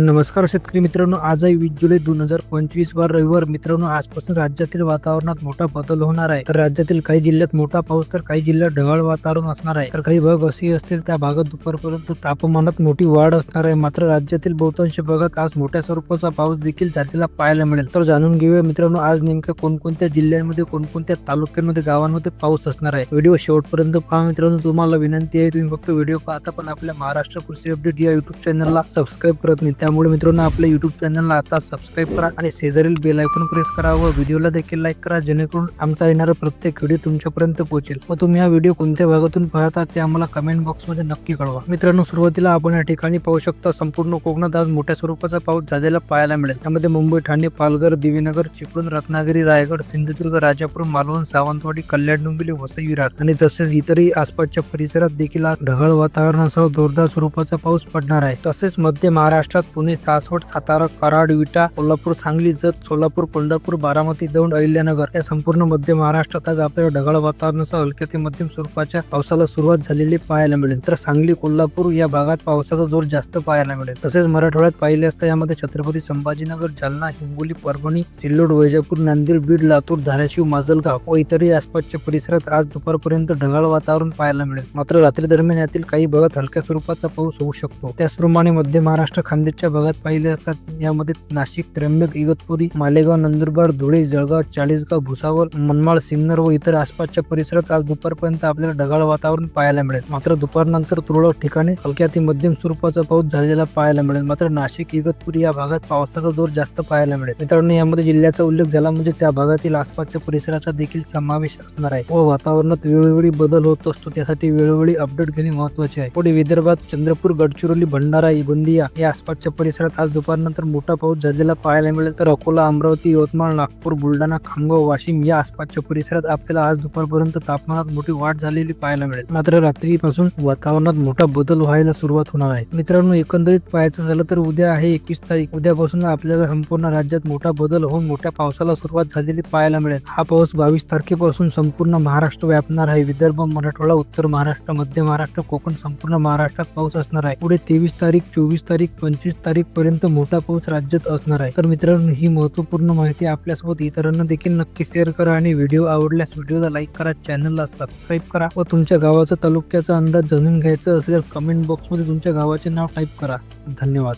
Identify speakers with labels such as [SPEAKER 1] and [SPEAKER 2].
[SPEAKER 1] नमस्कार शेतकरी मित्रांनो आज वीस जुलै दोन हजार पंचवीस वर रविवार. मित्रांनो आजपासून राज्यातील वातावरणात मोठा बदल होणार आहे. तर राज्यातील काही जिल्ह्यात मोठा पाऊस तर काही जिल्ह्यात ढगाळ वातावरण असणार आहे. तर काही भाग असे असतील त्या भागात दुपारपर्यंत तापमानात मोठी वाढ असणार आहे. मात्र राज्यातील बहुतांश भागात आज मोठ्या स्वरूपाचा पाऊस देखील झालेला पाहायला मिळेल. तर जाणून घेऊया मित्रांनो आज नेमक्या कोणकोणत्या जिल्ह्यांमध्ये कोणकोणत्या तालुक्यांमध्ये गावांमध्ये पाऊस असणार आहे? व्हिडिओ शेवटपर्यंत पहा मित्रांनो. तुम्हाला विनंती आहे तुम्ही फक्त व्हिडिओ पाहता पण आपल्या महाराष्ट्र कृषी अपडेट या युट्यूब चॅनलला सबस्क्राईब करत नाही. त्यामुळे मित्रांनो आपल्या यूट्यूब चॅनलला आता सबस्क्राईब करा आणि शेजारील बेल आयकॉन प्रेस करा व व्हिडिओला देखील लाईक करा जेणेकरून आमचा येणारा प्रत्येक व्हिडिओ तुमच्यापर्यंत पोहोचेल. व तुम्ही हा व्हिडिओ कोणत्या भागातून पाहता ते आम्हाला कमेंट बॉक्समध्ये नक्की कळवा. मित्रांनो सुरुवातीला आपण या ठिकाणी पाहू शकता संपूर्ण कोकणात आज मोठ्या स्वरूपाचा पाऊस झालेला पाहायला मिळेल. त्यामध्ये मुंबई ठाणे पालघर दिवेनगर चिपळूण रत्नागिरी रायगड सिंधुदुर्ग राजापूर मालवण सावंतवाडी कल्याण डोंबिवली वसई विरार आणि तसेच इतरही आसपासच्या परिसरात देखील आज ढगाळ वातावरणासह जोरदार स्वरूपाचा पाऊस पडणार आहे. तसेच मध्य महाराष्ट्रात पुणे सासवड सातारा कराड विटा कोल्हापूर सांगली जत सोलापूर पंढरपूर बारामती दौंड अहिल्यानगर या संपूर्ण मध्य महाराष्ट्रात आज आपल्याला ढगाळ वातावरणासह हलक्या ते मध्यम स्वरूपाच्या पावसाला सुरुवात झालेली पाहायला मिळेल. तर सांगली कोल्हापूर या भागात पावसाचा जोर जास्त पाहायला मिळेल. तसेच मराठवाड्यात पाहिले असता यामध्ये छत्रपती संभाजीनगर जालना हिंगोली परभणी सिल्लोड वैजापूर नांदेड बीड लातूर धाराशिव माजलगाव व इतरही आसपासच्या परिसरात आज दुपारपर्यंत ढगाळ वातावरण पाहायला मिळेल. मात्र रात्री दरम्यान यातील काही भागात हलक्या स्वरूपाचा पाऊस होऊ शकतो. त्याचप्रमाणे मध्य महाराष्ट्र खानदेशच्या भागात पाहिले असतात यामध्ये नाशिक त्र्यंबक इगतपुरी मालेगाव नंदुरबार धुळे जळगाव चाळीसगाव भुसावळ मनमाळ सिन्नर व इतर आसपासच्या परिसरात आज दुपारपर्यंत आपल्याला ढगाळ वातावरण पाहायला मिळेल. मात्र दुपारनंतर तुरळक ठिकाणी हलक्या ते मध्यम स्वरूपाचा पाऊस झालेला पाहायला मिळेल. मात्र नाशिक इगतपुरी या भागात पावसाचा जोर जास्त पाहायला मिळेल. मित्रांनो यामध्ये जिल्ह्याचा उल्लेख झाला म्हणजे त्या भागातील आसपासच्या परिसराचा देखील समावेश असणार आहे व वातावरणात वेळोवेळी बदल होत असतो. त्यासाठी वेळोवेळी अपडेट घेणे महत्त्वाचे आहे. पुढे विदर्भात चंद्रपूर गडचिरोली भंडारा गोंदिया या आसपासच्या परिसरात आज दुपारनंतर मोठा पाऊस झालेला पाहायला मिळेल. तर अकोला अमरावती यवतमाळ नागपूर बुलढाणा खामगाव वाशिम या आसपासच्या परिसरात आपल्याला आज दुपारपर्यंत तापमानात मोठी वाढ झालेली पाहायला मिळेल. मात्र रात्रीपासून वातावरणात मोठा बदल व्हायला सुरुवात होणार आहे. मित्रांनो एकंदरीत पाहायचं झालं तर उद्या आहे एकवीस तारीख. उद्यापासून आपल्याला संपूर्ण राज्यात मोठा बदल होऊन मोठ्या पावसाला सुरुवात झालेली पाहायला मिळेल. हा पाऊस बावीस तारखेपासून संपूर्ण महाराष्ट्र व्यापणार आहे. विदर्भ मराठवाडा उत्तर महाराष्ट्र मध्य महाराष्ट्र कोकण संपूर्ण महाराष्ट्रात पाऊस असणार आहे. पुढे तेवीस तारीख चोवीस तारीख पंचवीस तारीख पर्यंत मोठा पाऊस राज्यात असणार आहे. तर मित्रांनो ही महत्त्वपूर्ण माहिती आपल्यासोबत इतरांना देखील नक्की शेअर करा आणि व्हिडिओ आवडल्यास व्हिडिओला लाईक करा चॅनलला सबस्क्राईब करा व तुमच्या गावाचा तालुक्याचा अंदाज जाणून घ्यायचा असेल कमेंट बॉक्समध्ये तुमच्या गावाचे नाव टाईप करा. धन्यवाद.